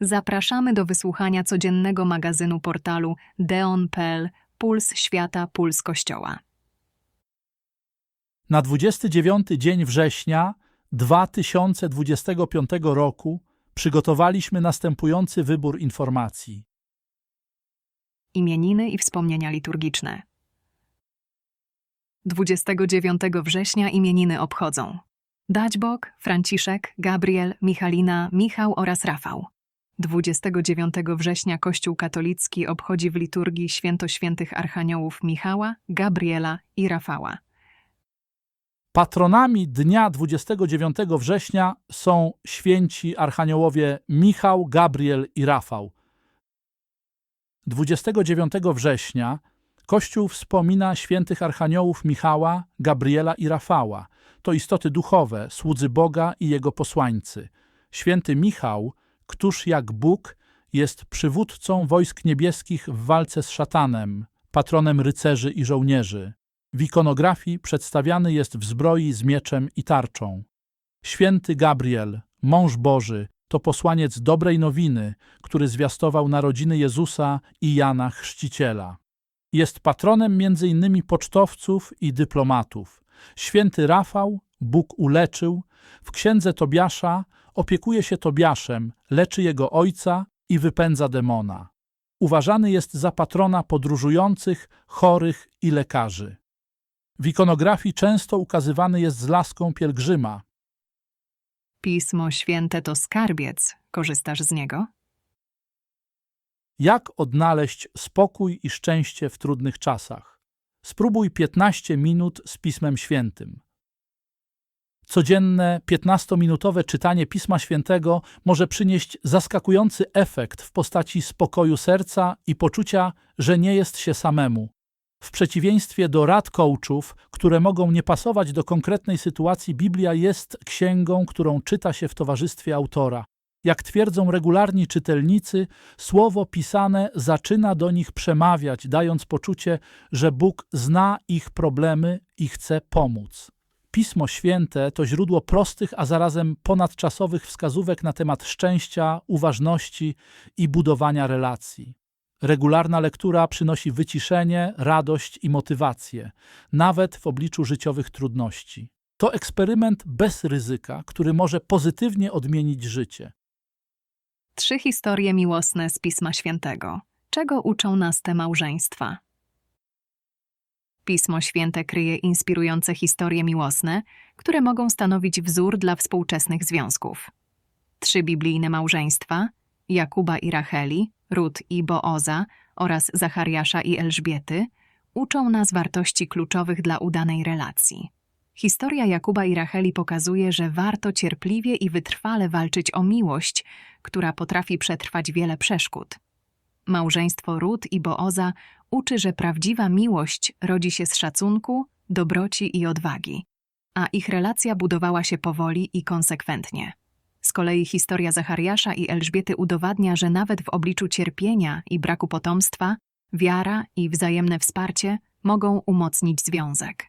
Zapraszamy do wysłuchania codziennego magazynu portalu deon.pl Puls Świata, Puls Kościoła. Na 29 dzień września 2025 roku przygotowaliśmy następujący wybór informacji. Imieniny i wspomnienia liturgiczne. 29 września imieniny obchodzą Daćbok, Franciszek, Gabriel, Michalina, Michał oraz Rafał. 29 września Kościół katolicki obchodzi w liturgii święto świętych archaniołów Michała, Gabriela i Rafała. Patronami dnia 29 września są święci archaniołowie Michał, Gabriel i Rafał. 29 września Kościół wspomina świętych archaniołów Michała, Gabriela i Rafała. To istoty duchowe, słudzy Boga i jego posłańcy. Święty Michał, któż jak Bóg, jest przywódcą wojsk niebieskich w walce z szatanem, patronem rycerzy i żołnierzy. W ikonografii przedstawiany jest w zbroi z mieczem i tarczą. Święty Gabriel, mąż Boży, to posłaniec dobrej nowiny, który zwiastował narodziny Jezusa i Jana Chrzciciela. Jest patronem m.in. pocztowców i dyplomatów. Święty Rafał, Bóg uleczył, w księdze Tobiasza opiekuje się Tobiaszem, leczy jego ojca i wypędza demona. Uważany jest za patrona podróżujących, chorych i lekarzy. W ikonografii często ukazywany jest z laską pielgrzyma. Pismo Święte to skarbiec. Korzystasz z niego? Jak odnaleźć spokój i szczęście w trudnych czasach? Spróbuj 15 minut z Pismem Świętym. Codzienne 15-minutowe czytanie Pisma Świętego może przynieść zaskakujący efekt w postaci spokoju serca i poczucia, że nie jest się samemu. W przeciwieństwie do rad coachów, które mogą nie pasować do konkretnej sytuacji, Biblia jest księgą, którą czyta się w towarzystwie autora. Jak twierdzą regularni czytelnicy, słowo pisane zaczyna do nich przemawiać, dając poczucie, że Bóg zna ich problemy i chce pomóc. Pismo Święte to źródło prostych, a zarazem ponadczasowych wskazówek na temat szczęścia, uważności i budowania relacji. Regularna lektura przynosi wyciszenie, radość i motywację, nawet w obliczu życiowych trudności. To eksperyment bez ryzyka, który może pozytywnie odmienić życie. Trzy historie miłosne z Pisma Świętego. Czego uczą nas te małżeństwa? Pismo Święte kryje inspirujące historie miłosne, które mogą stanowić wzór dla współczesnych związków. Trzy biblijne małżeństwa Jakuba i Racheli, Rut i Booza oraz Zachariasza i Elżbiety uczą nas wartości kluczowych dla udanej relacji. Historia Jakuba i Racheli pokazuje, że warto cierpliwie i wytrwale walczyć o miłość, która potrafi przetrwać wiele przeszkód. Małżeństwo Rut i Booza uczy, że prawdziwa miłość rodzi się z szacunku, dobroci i odwagi, a ich relacja budowała się powoli i konsekwentnie. Z kolei historia Zachariasza i Elżbiety udowadnia, że nawet w obliczu cierpienia i braku potomstwa, wiara i wzajemne wsparcie mogą umocnić związek.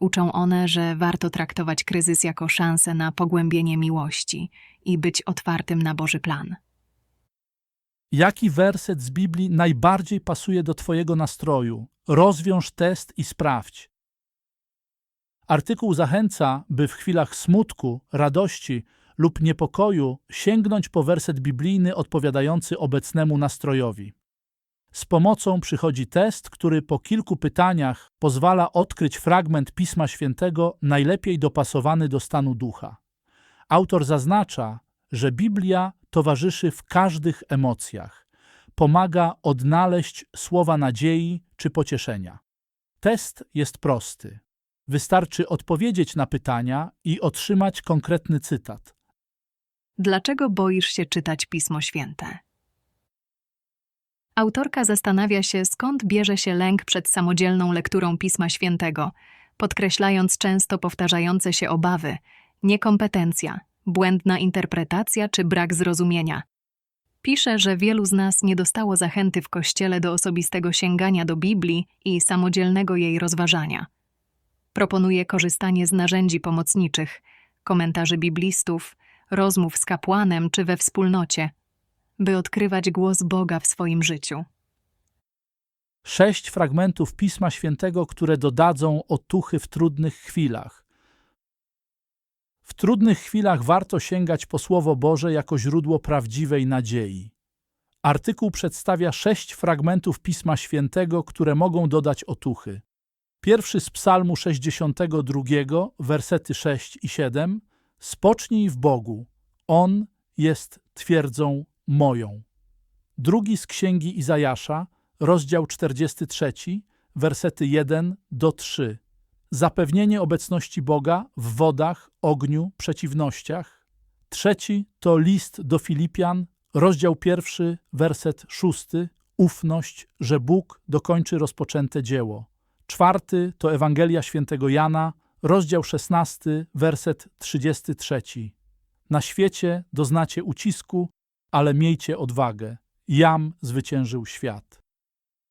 Uczą one, że warto traktować kryzys jako szansę na pogłębienie miłości i być otwartym na Boży plan. Jaki werset z Biblii najbardziej pasuje do Twojego nastroju? Rozwiąż test i sprawdź. Artykuł zachęca, by w chwilach smutku, radości lub niepokoju sięgnąć po werset biblijny odpowiadający obecnemu nastrojowi. Z pomocą przychodzi test, który po kilku pytaniach pozwala odkryć fragment Pisma Świętego najlepiej dopasowany do stanu ducha. Autor zaznacza, że Biblia towarzyszy w każdych emocjach, pomaga odnaleźć słowa nadziei czy pocieszenia. Test jest prosty. Wystarczy odpowiedzieć na pytania i otrzymać konkretny cytat. Dlaczego boisz się czytać Pismo Święte? Autorka zastanawia się, skąd bierze się lęk przed samodzielną lekturą Pisma Świętego, podkreślając często powtarzające się obawy, niekompetencja, błędna interpretacja czy brak zrozumienia. Pisze, że wielu z nas nie dostało zachęty w kościele do osobistego sięgania do Biblii i samodzielnego jej rozważania. Proponuje korzystanie z narzędzi pomocniczych, komentarzy biblistów, rozmów z kapłanem czy we wspólnocie. by odkrywać głos Boga w swoim życiu. Sześć fragmentów Pisma Świętego, które dodadzą otuchy w trudnych chwilach. W trudnych chwilach warto sięgać po Słowo Boże jako źródło prawdziwej nadziei. Artykuł przedstawia sześć fragmentów Pisma Świętego, które mogą dodać otuchy. Pierwszy z Psalmu 62, wersety 6 i 7. Spocznij w Bogu, On jest twierdzą moją. Drugi z Księgi Izajasza, rozdział 43, wersety 1 do 3. Zapewnienie obecności Boga w wodach, ogniu, przeciwnościach. Trzeci to list do Filipian, rozdział pierwszy, werset szósty. Ufność, że Bóg dokończy rozpoczęte dzieło. Czwarty to Ewangelia świętego Jana, rozdział 16, werset 33. Na świecie doznacie ucisku, ale miejcie odwagę. Jam zwyciężył świat.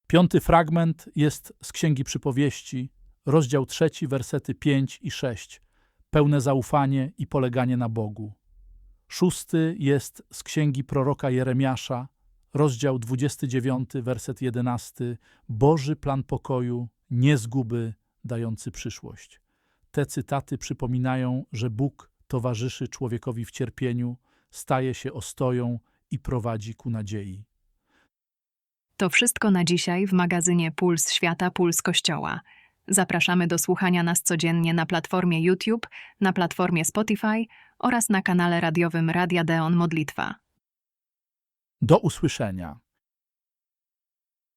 Piąty fragment jest z Księgi Przypowieści, rozdział trzeci, wersety 5 i 6. Pełne zaufanie i poleganie na Bogu. Szósty jest z Księgi proroka Jeremiasza, rozdział 29, werset 11. Boży plan pokoju, nie zguby, dający przyszłość. Te cytaty przypominają, że Bóg towarzyszy człowiekowi w cierpieniu, staje się ostoją i prowadzi ku nadziei. To wszystko na dzisiaj w magazynie Puls Świata, Puls Kościoła. Zapraszamy do słuchania nas codziennie na platformie YouTube, na platformie Spotify oraz na kanale radiowym Radia Deon Modlitwa. Do usłyszenia.